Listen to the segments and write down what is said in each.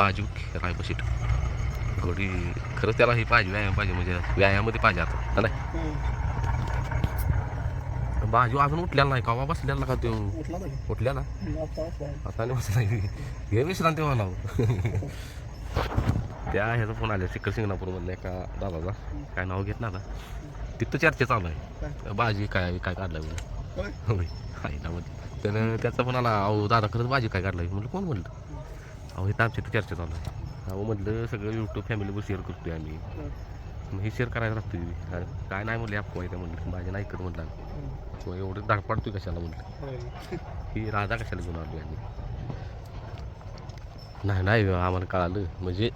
बाजू रायबा सीट घोडी खरंच त्याला हे पाहिजे व्यायाम पाहिजे म्हणजे व्यायामामध्ये पाहिजे आता हा नाही बाजू अजून उठलेला नाही कवा बसलेला का तो उठलेला आता नाही बसला हे विश्रांती व्हायला त्या ह्याचा फोन आला शिखर शिंगणापूरमधल्या एका दादाचा. काय नाव घेत ना तिथं चर्चा चालू आहे. भाजी काय काय काढलाय म्हणून. आहे ना त्यानं त्याचा फोन आला अहो दादा खरंच भाजी काय काढलाय? म्हणलं कोण म्हणलं? अहो इथं आमच्या इथं चर्चा चालू आहे. अहो म्हटलं सगळं यूट्यूब फॅमिलीवर शेअर करतोय आम्ही. मग हे शेअर करायला लागतोय अरे काय नाही म्हणले अफवा आहे त्या म्हणलं माझ्या नाही कर म्हटलं मग एवढं धाड पाडतोय कशाला म्हटलं. ही राधा कशाला घेऊन आलो आम्ही? नाही नाही आम्हाला कळालं. म्हणजे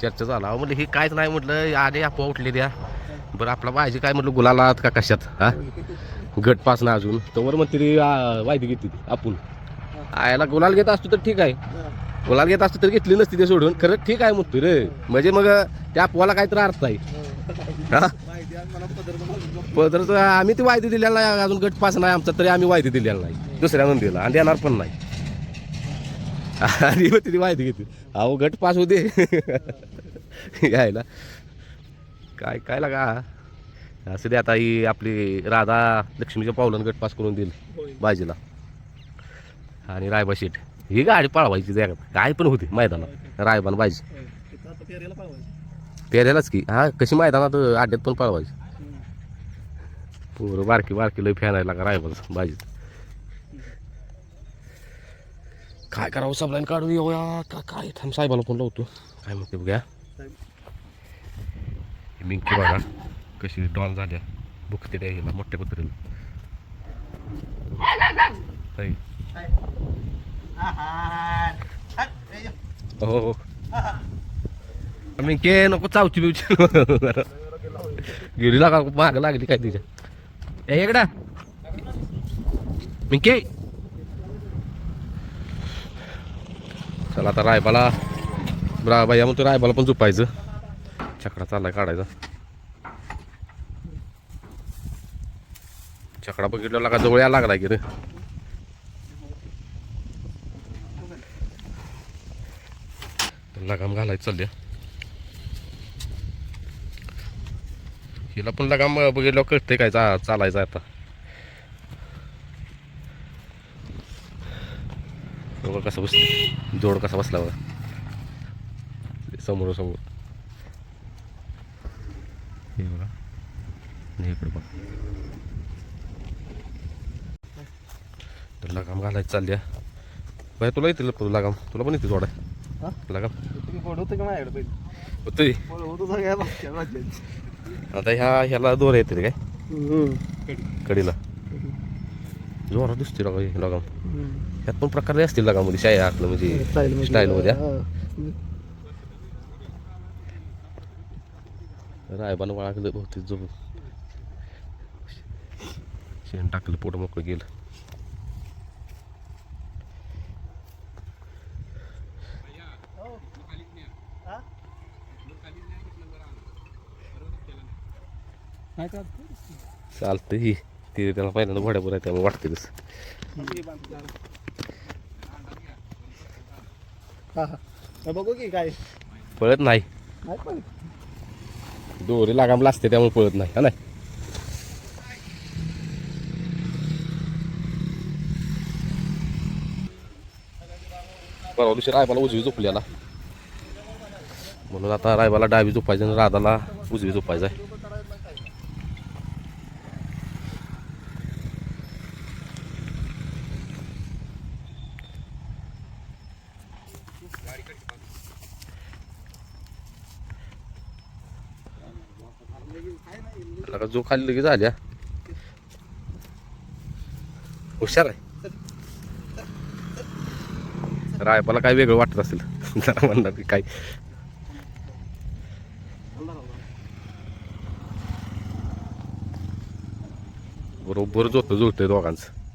चर्चा झाला. अहो म्हटलं हे काहीच नाही म्हटलं आले अफवा उठले द्या. बरं आपला भाजी काय म्हटलं गुलालात का कशात? हा? गट पास ना अजून. तोवर मग तरी वायदी घेतली आपण. आयला गुलाल घेत असतो तर ठीक आहे. हा. गुलाल घेत असतो तर घेतली नसती ते सोडून. खरं ठीक आहे म्हणतो रे. म्हणजे मग त्या पोला काहीतरी अर्थ आहे. हा? पदर तर आम्ही ती वायदी दिलेला नाही. अजून गट पास नाही आमचा तरी आम्ही वायदी दिलेला नाही. दुसऱ्या दिला आणि देणार पण नाही. आणि मग तिथे वायदी घेतली. अहो गट पास होते यायला. काय काय लागा? असं दे आता ही आपली राधा लक्ष्मीच्या पावलं गट पास करून देईल. बाजीला. आणि रायबा शेठ. ही गाडी पळवायची जगात काय पण होती मैदानात. रायबान पाहिजे. होय. पेऱ्यालाच की. हा कशी मैदानात अड्ड्यात पण पळवायची. पोरं बारकी बारकी लय फेरायला का लागा भाजीत काय करावं सबलाईन काढून येऊया. का काय? थांब साहेबाला फोन लावतो. काय म्हणते बघ्या. मिंकी बघा. कशी डॉल झाल्या. बुकते हिला मोठ्या कुत्रीला ताई. हो हो मिंके नको चावची बिवची गेली लागा माग लागली काय तिच्या. ए इकडं. मिंके. चला आता रायबाला. रा बाया म्हणतो रायबाला पण झोपायचं. चकडा चाललाय काढायचा. चकडा बघितला लागा जवळ या लागलाय की रे. लगाम घालायचं चालल्या. हिला पण लगाम बघितलं कळतंय काय चा चालायचं आता. बघा कसं बस जोड कसा बसला बघा. समोर समोर. हे बघा. इकडे बघा. तर लगाम घालायचं चालल्या. बाय तुला येतील लगाम? तुला पण येते जोडाय हा? आता ह्या ह्याला दोर येते काय. कडीला जोरा दिसते लगा लगाम. ह्यात पण प्रकार असतील लगामध्ये शाही आतलं म्हणजे स्टाईल मध्ये. रायबानं वळाकलं बहुतेक जो शेण टाकलं पोट मोकळं गेलं चालतं ही. ते त्याला पहिल्यांदा घोड्यावर आहे त्यामुळे वाटते तसं. बघू की काय. पळत नाही. दोरी लागाम असते त्यामुळे पळत नाही हा नाही? परवा दिवशी रायबाला उजवी झोपल्याला म्हणून आता रायबाला डावी झोपायची आणि राधाला उजवी झोपायचं आहे. लगा जो खाली लगेच आल्या हुशार आहे. रायपाला काय वेगळं वाटत असेल. जरा म्हणणार की काय. बरोबर जोत जुळतंय दोघांचं.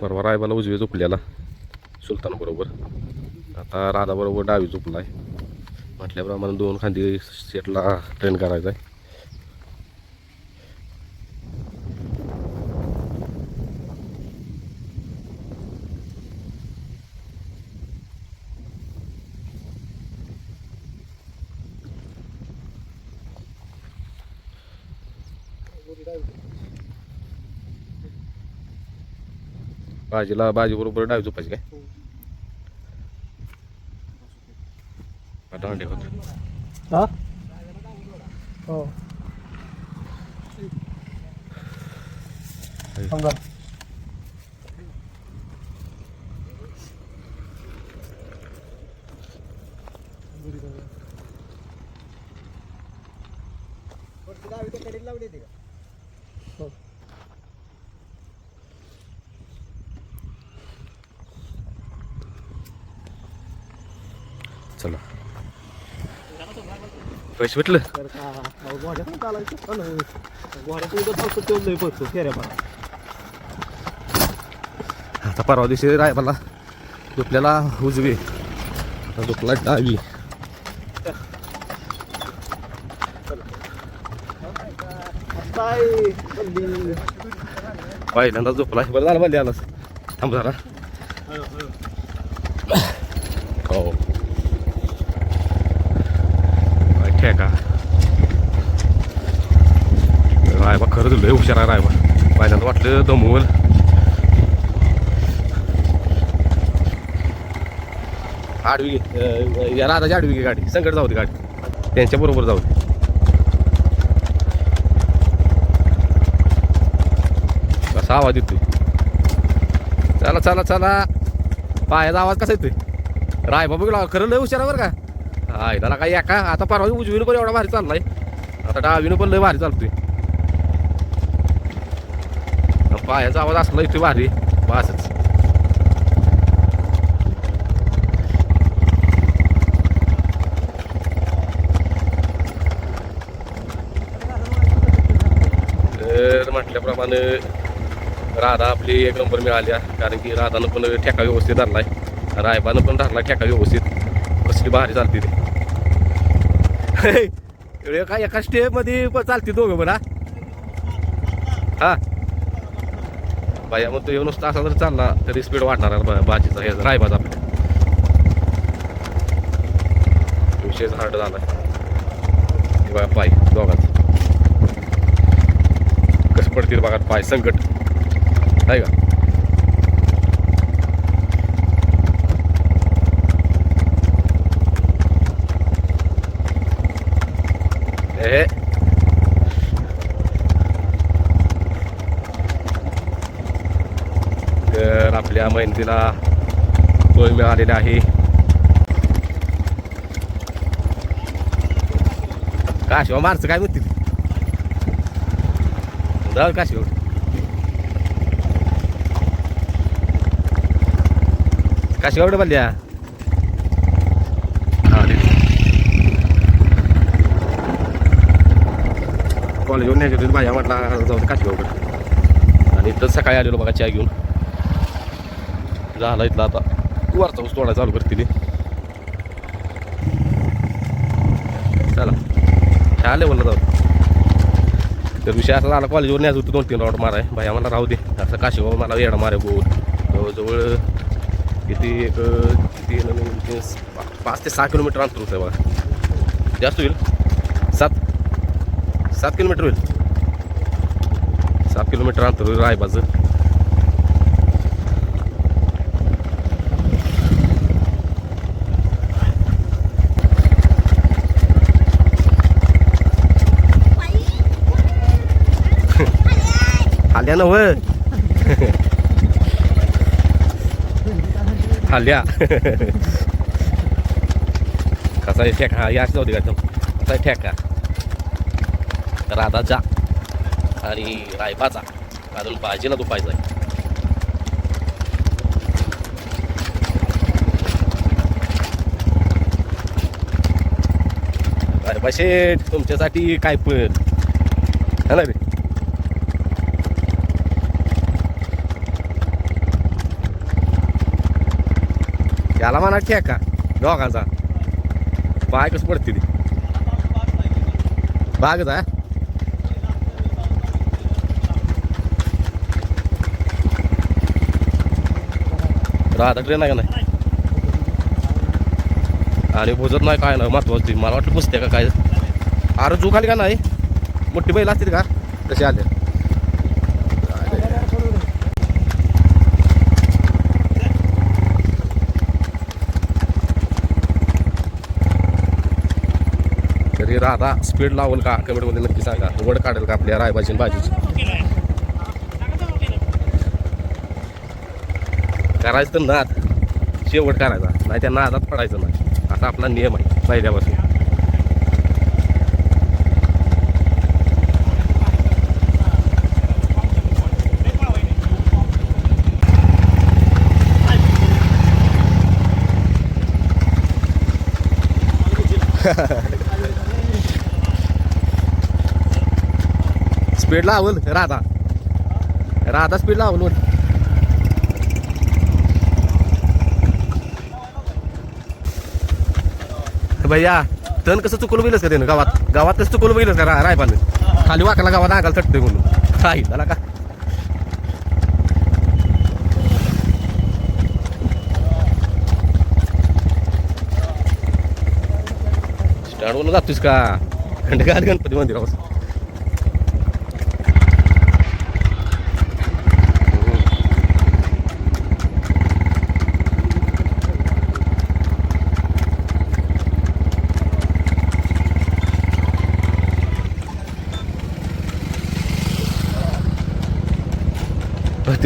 परवा रायबाला उजवे झोपल्याला सुलतानबरोबर आता राधाबरोबर डावी झोपला आहे म्हटल्याप्रमाणे दोन खांदी सेटला ट्रेन करायचा आहे बाजीला बाजी बरोबर डावी झोपायची काय? होते हा? हो. समजा हो. चला. पैसे भेटलं? आता परवा दिवशी रायबाला झोपल्याला उजवी. आता झोपला डावी. पहिल्यांदा झोपला. बरं झालं बंदी आलास थांब जरा. हो. काय ठेका रायबा खरंच लय हुशार आहे रायबा. पहिल्यांदा वाटलं दमवल आडवी घे अं, या राधाची आडवी घे गाडी. संकट जाऊ दे गाडी. त्यांच्या बरोबर जाऊ दे. असा आवाज येतोय. चला चला चला. पायाचा आवाज कसा येतोय? राय बाबा गेला खरं लय हुशार बरं का? हाय त्याला काय एका आता परवा उजवीनं पण एवढा भारी चाललाय. आता डावीनं पण लय भारी चालतोय. पायाचा आवाज असला इथे भारी. बासच. म्हटल्याप्रमाणे राधा आपली एक नंबर मिळाल्या कारण की राधानं पण ठेका व्यवस्थित धरलाय. रायबानं पण धरला ठेका व्यवस्थित. कसली भारी चालते ते. एका एका स्टेपमध्ये पण चालते दोघं पण हा? बाया मग तो येऊन नुसता असा जर चालला तरी स्पीड वाढणार आहे बाजीचा हे रायबाचा आपल्या. विषयच हार्ड झाला बघा पाय दोघांचा. कसं पडतील बघा पाय संकट. आहे का ए तर आपल्या मेहनतीला फळ मिळालेलं आहे काशिवा मारचं काय म्हणतील जाऊ काशिवा काशिवा एवढं बल्ल्या कॉलेजवर न्यायचे होते भाज्या म्हटला जाऊ दे काशिवाकडे आणि इथं सकाळी आलेलो बघा चहा घेऊन. झाला इथला आता. वरचा ऊस तोडा चालू करतील चला. ह्या लेवलला जाऊ. तर विषय असा झाला कॉलेजवर न्यायचं होतं दोन तीन राऊंड माराय. भाई आम्हाला राहू दे. असं काशीबाबा मला येडा मारे गोल जवळजवळ किती एक किती तीन पा- पाच ते सहा किलोमीटर अंतर होतं बघा. जास्त होईल? सात. सात किलोमीटर होईल? सात किलोमीटर अंतर होईल रायबाचं. आल्या नव आल्या कसा आहे ठेका या जाऊ दे का कसा आहे ठेका. राधाचा आणि रायबाचा. अजून भाजीला दुपायचा आहे. रायबा शेठ तुमच्यासाठी काय पण. है ना रे याला म्हणा ठेका दोघाचा. बाय कसं पडते ती. बागच आहे? राहता ट्रेन आहे का नाही? आणि भोजत नाही काय ना महत्वाची मला वाटलं पुसते का काय? अरे जू खाली का नाही? मोठी बैल असतील का? तसे आले तरी राधा स्पीड लावल का? कमेंटमध्ये नक्की सांगा. वड काढेल का आपल्या रायबाची आणि भाजीची? करायचं तर नाद. शेवट करायचा. नाही त्या नादात पडायचं नाही. असा आपला नियम आहे पहिल्यापासून. स्पीड लावल राधा. राधा स्पीड लावल वर. भैया तण कसं चुकवलं गेलंस का त्यानं गावात? गावात कसं चुकवलं गेलंस का रायबानं? खाली वाकला गावात अंगाला चटतोय म्हणून. काही झाला का? स्टँडवरून जातोस का? खंडगात गणपती मंदिरापासून.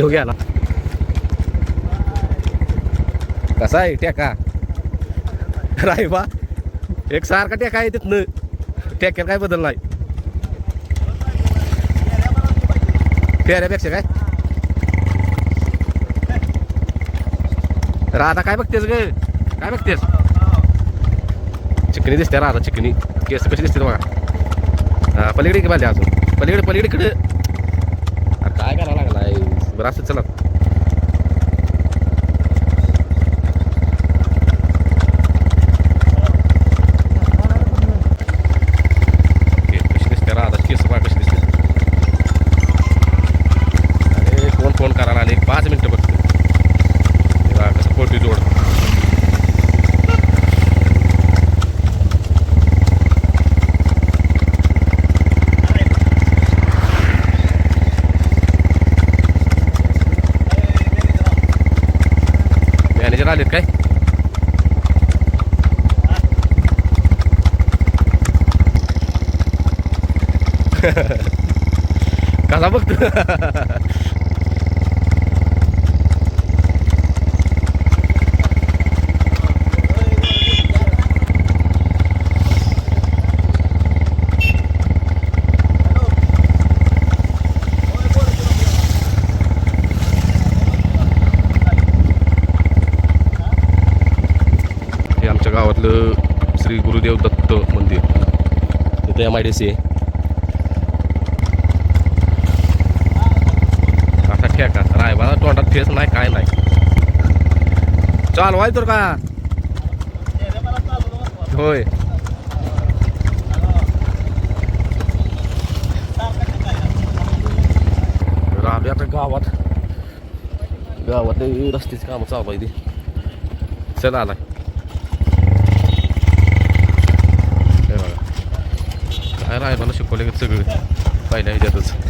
तो गेला. कसा आहे टेका? रायबा एक सारखा टेका आहे तिथनं. टेक्यात काय बदल नाही. फेऱ्यापेक्षा काय? राधा काय बघतेस ग? काय बघतेस? चिकनी दिसते राधा चिकनी. केस कशी दिसते बघा. हा पलीकडे की बांधले अजून. पलीकडे पलीकडे इकडे अरे काय करावं लागलाय बरं असं चला केस कशी दिसते राधा केस बघा कशी दिसते अरे फोन फोन करायला आले पाच मिनटं बघते हे बघा कसं फोटो जोड मॅनेजर आलेत काय कसा बघतो हे आमच्या गावातलं श्री गुरुदेव दत्त मंदिर. तिथे एम आय डी सी आहे. असा ठेका रायबाला तोंडात फेस नाही काय नाही। चाल वाय तर का होय राबे आता गावात। गावात रस्त्याची कामं चालू आहे ती. चला आलाय हे बघा. काय राय मला शिकवले की सगळं? पहिल्या ह्याच्यातच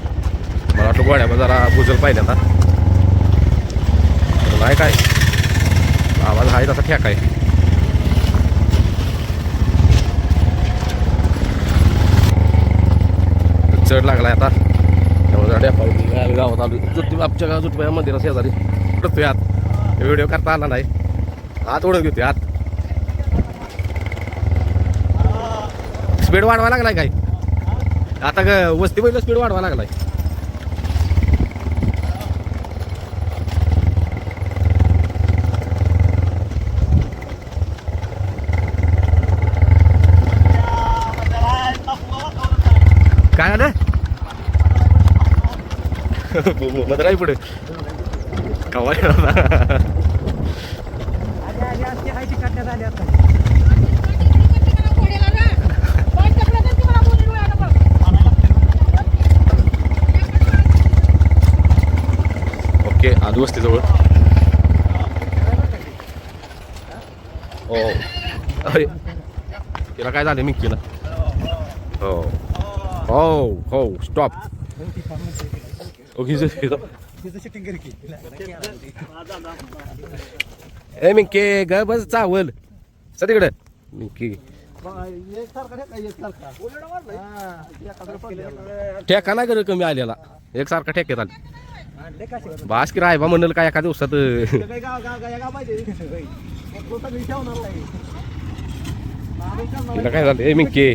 मला वाटलं गोड्यामध्ये जरा भूजल पाहिजे आता. नाही काय? आवाज आहे तसा ठेका आहे. चढ लागलाय आता. त्यामुळे गावात आलो जुट्टी आमच्या गावात जुटपाया मंदिरा शेजारी. उडतोय आत. व्हिडिओ करता आला नाही. आत ओढत घेतोय आत. स्पीड वाढवा लागलाय काय? आता ग- वस्ती पहिलं स्पीड वाढवा लागलाय काय आलं बदलाय पुढे. कवा ओके आदू असते जवळ. हो. अरे तिला काय झालं मी केला हो. हो हो स्टॉप ए मिंके ग बस चावल. सा तिकडे. मिंकी. ठेका नाही कर कमी आलेला. एकसारखा ठेक्यात आली. बास की रायबा म्हणलं काय एका दिवसात काय झालं? ए मिंके.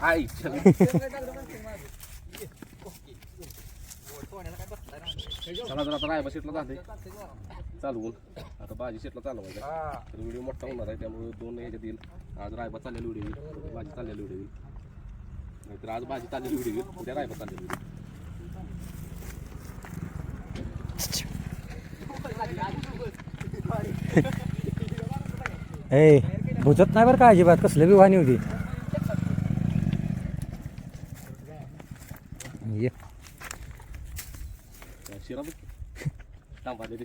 आई चला जर आता रायबा शेटला झाले चालवून आता भाजी शेटला चालवायचं तर व्हिडिओ मोठा होणार आहे त्यामुळे दोन ह्याच्यात येईल आज रायबा चाललेली व्हिडिओ येईल भाजी चाललेली व्हिडिओ येईल नाहीतर आज भाजी चाललेली व्हिडिओ येईल उद्या रायबा चाललेली व्हिडिओ ए भुजत नाही बरं का अजिबात कसले बी वाणी होती ये शिरा बघ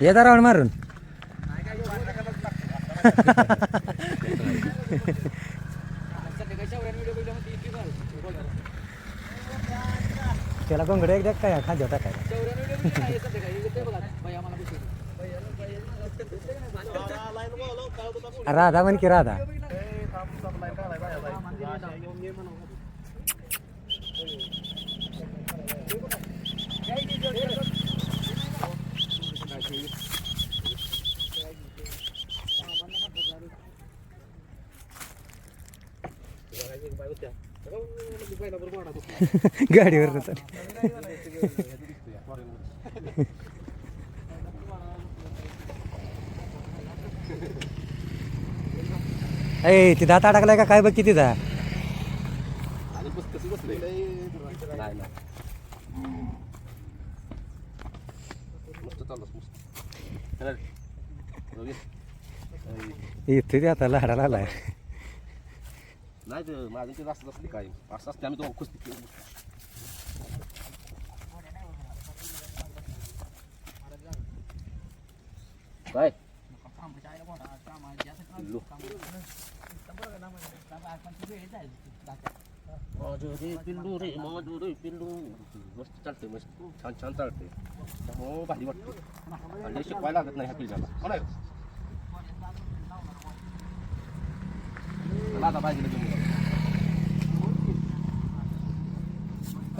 दाखव की. मारून त्याला गोंगडे एकदा काय खाद्य काय राधा म्हण की राधा गाडीवर ए ती दात अडकलाय का? काय बघ किती दा इथे ते आता लाडाला आलाय. नाही ते माझं ते जास्त असते काय असं असते आम्ही तो कुस्ती खेळत बसतो. काय माझं रे पिल्लू रे माझं रे पिल्लू मस्त चालते मस्त छान छान चालते त्यामुळं भारी वाटते आणि शिकवायला लागत नाही ह्या पिल्ल्याला